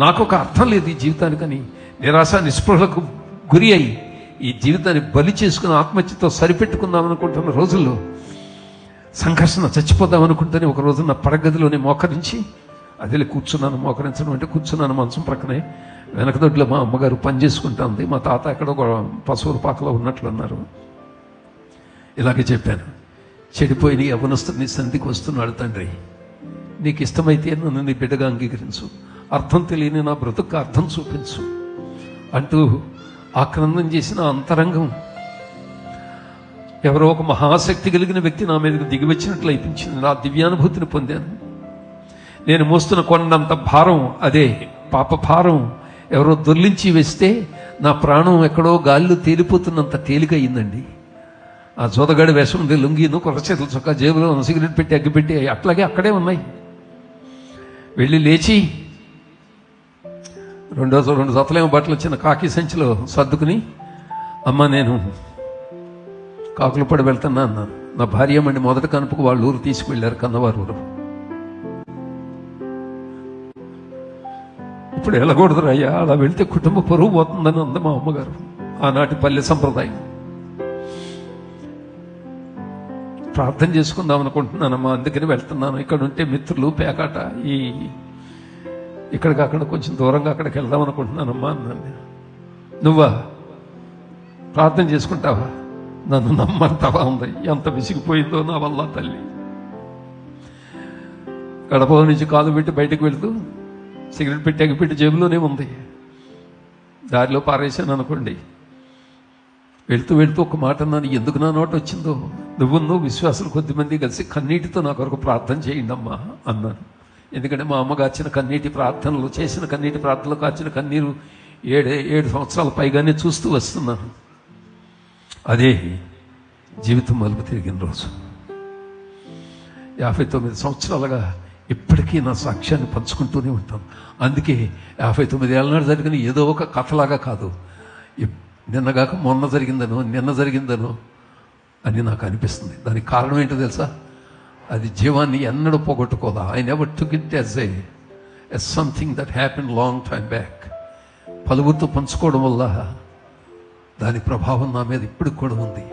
నాకు ఒక అర్థం లేదు ఈ జీవితానికని నిరాశ నిస్పృహలకు గురి అయి ఈ జీవితాన్ని బలి చేసుకుని ఆత్మహత్యతో సరిపెట్టుకుందాం అనుకుంటున్న రోజుల్లో సంఘర్షణ చచ్చిపోదాం అనుకుంటేనే ఒక రోజు నా పడగదిలోనే మోకరించి అదే కూర్చున్నాను మోకరించడం అంటే కూర్చున్నాను మంచం ప్రక్కనే వెనకదొడ్లో మా అమ్మగారు పని చేసుకుంటా ఉంది మా తాత అక్కడ ఒక పశువుల పాకలో ఉన్నట్లు అన్నారు. ఇలాగే చెప్పాను. చెడిపోయిన యవనస్తుని సంధికి వస్తున్నాడు తండ్రి. నీకు ఇష్టమైతే నన్ను నీ బిడ్డగా అంగీకరించు. అర్థం తెలియని నా బ్రతుకు అర్థం చూపించు అంటూ ఆక్రందం చేసిన అంతరంగం. ఎవరో ఒక మహాశక్తి కలిగిన వ్యక్తి నా మీదకి దిగివచ్చినట్లు అయిపించింది నా దివ్యానుభూతిని పొందాను. నేను మోస్తున్న కొండంత భారం అదే పాప భారం. ఎవరో దొర్లించి వేస్తే నా ప్రాణం ఎక్కడో గాల్లో తేలిపోతున్నంత తేలిక అయిందండి ఆ జోదగాడి వేషం ఉంది లుంగీను కొరచేతులు చొక్కా జేబులో సిగరెట్ పెట్టి అగ్గిపెట్టి అట్లాగే అక్కడే ఉన్నాయి. వెళ్ళి లేచి రెండో రెండు సతలేమో బట్టలు చిన్న కాకి సంచిలో సర్దుకుని అమ్మ నేను కాకులు పడి వెళ్తున్నా అన్నాను నా భార్య మండి మొదట కనుపుకు వాళ్ళు ఊరు తీసుకువెళ్ళారు కన్నవారు ఊరు. ఇప్పుడు వెళ్ళకూడదు అయ్యా. అలా వెళ్తే కుటుంబ పొరుగు పోతుందని అంద మా అమ్మగారు. ఆనాటి పల్లె సంప్రదాయం. ప్రార్థన చేసుకుందాం అనుకుంటున్నానమ్మా. అందుకని వెళ్తున్నాను. ఇక్కడ ఉంటే మిత్రులు పేకాట ఈ ఇక్కడ కాకుండా కొంచెం దూరంగా అక్కడికి వెళ్దాం అనుకుంటున్నానమ్మా అన్నాను నేను. నువ్వా? ప్రార్థన చేసుకుంటావా? నన్ను నమ్మంటావా? ఉంది. ఎంత విసిగిపోయిందో నా వల్ల తల్లి. గడప నుంచి కాలు పెట్టి బయటకు వెళ్తూ సిగరెట్ పెట్టి ఎగపెట్టి జేబులోనే ఉంది. దారిలో పారేశాను అనుకోండి. వెళ్తూ వెళ్తూ ఒక మాట నన్ను ఎందుకు నా నోట వచ్చిందో? నువ్వు నువ్వు విశ్వాసులు కొద్దిమంది కలిసి కన్నీటితో నా కొరకు ప్రార్థన చేయండి అమ్మా అన్నాను. ఎందుకంటే మా అమ్మ కాచిన కన్నీటి ప్రార్థనలు చేసిన కన్నీటి ప్రార్థనలు కాచిన కన్నీరు ఏడు ఏడు సంవత్సరాల పైగానే చూస్తూ వస్తున్నాను. అదే జీవితం మలుపు తిరిగిన రోజు. యాభై తొమ్మిది సంవత్సరాలుగా ఇప్పటికీ నా సాక్ష్యాన్ని పంచుకుంటూనే ఉంటాను అందుకే యాభై తొమ్మిది ఏళ్ళనాడు జరిగిన ఏదో ఒక కథలాగా కాదు. నిన్నగాక మొన్న జరిగిందనో నిన్న జరిగిందనో అని నాకు అనిపిస్తుంది. దానికి కారణం ఏంటో తెలుసా? అది జీవాన్ని ఎన్నడూ పోగొట్టుకోదా? I never took it as a is something that happen long time back పలువురితో పంచుకోవడం వల్ల దాని ప్రభావం నా మీద ఇప్పటికి కూడా ఉంది.